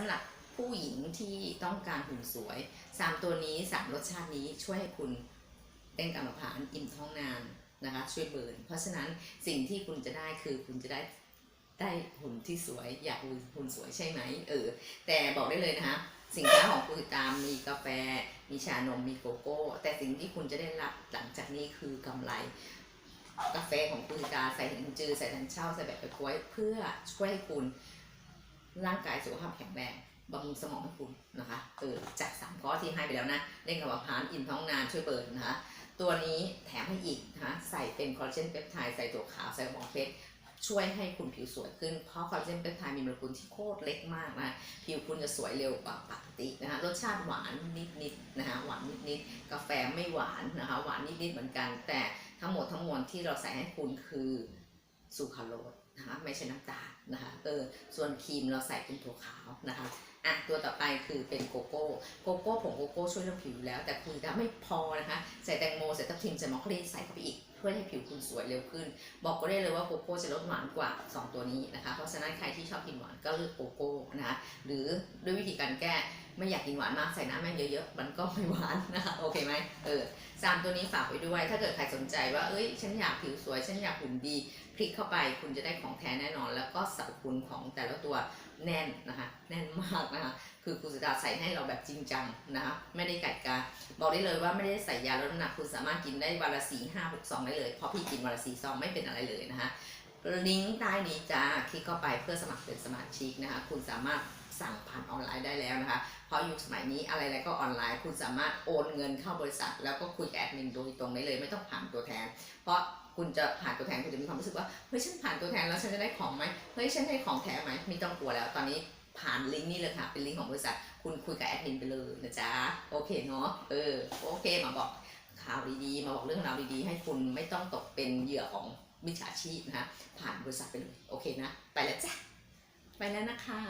ำหรับผู้หญิงที่ต้องการหุ่นสวยสามตัวนี้สามรสชาตินี้ช่วยให้คุณเป็นกรรมฐานอิ่มท้องนานนะคะช่วยเบิร์นเพราะฉะนั้นสิ่งที่คุณจะได้คือคุณจะได้ได้หุ่นที่สวยอยากหุ่นสวยใช่ไหมเออแต่บอกได้เลยนะคะสินค้าของคุณตามมีกาแฟ มีชานมมีโกโก้ แต่สิ่งที่คุณจะได้รับหลังจากนี้คือกำไร กาแฟของคุณตาใส่ถังจือใส่ถังเช่าใส่แบบไปกล้วยเพื่อช่วยให้คุณ ร่างกายสุขภาพแข็งแรงบำรุงสมองให้คุณนะคะเออจากสามข้อที่ให้ไปแล้วนะเร่งกระเพาะอาหารอิ่มท้องนานช่วยเบิร์นนะคะตัวนี้แถมให้อีกนะคะใส่เป็นคอลลาเจนเปปไทด์ใส่ตัวขาว ใส่กระบอกเพชรช่วยให้คุณผิวสวยขึ้น เพราะคอลลาเจนเปปไทด์มีโมเลกุลที่โคตรเล็กมากนะ ผิวคุณจะสวยเร็วกว่าปกตินะคะรสชาติหวานนิดๆนะคะหวานนิดๆกาแฟไม่หวานนะคะหวานนิดๆเหมือนกัน แต่ทั้งหมดทั้งมวลที่เราใส่ให้คุณคือ ซูคาโรสนะคะไม่ใช่น้ำตาลนะคะเออส่วนครีมเราใส่เป็นถั่วขาวนะคะอะตัวต่อไปคือเป็นโกโก้โกโก้ผงโกโก้ช่วยเรื่องผิวอยู่แล้ว แต่คุณจะไม่พอนะคะใส่แตงโมใส่ทับทิมใส่มอคคลีใส่เข้าไปอีกเพื่อให้ผิวคุณสวยเร็วขึ้น บอกก็ได้เลยว่าโกโก้จะลดหวานกว่า 2 ตัวนี้นะคะ เพราะฉะนั้นใครที่ชอบกินหวานก็เลือกโกโก้นะคะหรือด้วยวิธีการแก้ ไม่อยากกินหวานมากใส่น้ำแม่งเยอะๆ มันก็ไม่หวานนะคะโอเคไหมเออสามตัวนี้ฝากไว้ด้วย ถ้าเกิดใครสนใจว่าเอ้ย ฉันอยากผิวสวย ฉันอยากหุ่นดี คลิกเข้าไปคุณจะได้ของแท้แน่นอน แล้วก็สรรพคุณของแต่ละตัวแน่นนะคะ แน่นมากนะคะคือคุณสุดาใส่ให้เราแบบจริงจังนะคะไม่ได้กัดกาบอกได้เลยว่าไม่ได้ใส่ยาลดน้ำหนักคุณสามารถกินได้วันละสี่ห้าหกซองได้เลยเพราะพี่กินวันละสี่ซองไม่เป็นอะไรเลยนะคะลิงก์ใต้นี้จ้าคลิกเข้าไปเพื่อสมัครเป็นสมาชิกนะคะ คุณสามารถสั่งผ่าน ได้แล้วนะคะ เพราะยุคสมัยนี้อะไรๆก็ออนไลน์ คุณสามารถโอนเงินเข้าบริษัท แล้วก็คุยกับแอดมินโดยตรงได้เลยไม่ต้องผ่านตัวแทน เพราะคุณจะผ่านตัวแทนคุณจะมีความรู้สึกว่าเฮ้ยฉันผ่านตัวแทนแล้วฉันจะได้ของไหมเฮ้ยฉันได้ของแท้ไหมไม่ต้องกลัวแล้วตอนนี้ผ่านลิงก์นี่เลยค่ะ เป็นลิงก์ของบริษัท คุณคุยกับแอดมินไปเลยนะจ๊ะ โอเคเนาะ เออ โอเค มาบอกข่าวดีๆ มาบอกเรื่องราวดีๆ ให้คุณไม่ต้องตกเป็นเหยื่อของมิจฉาชีพนะคะผ่านบริษัทไปเลย โอเคนะ ไปแล้วจ้ะ ไปแล้วนะคะ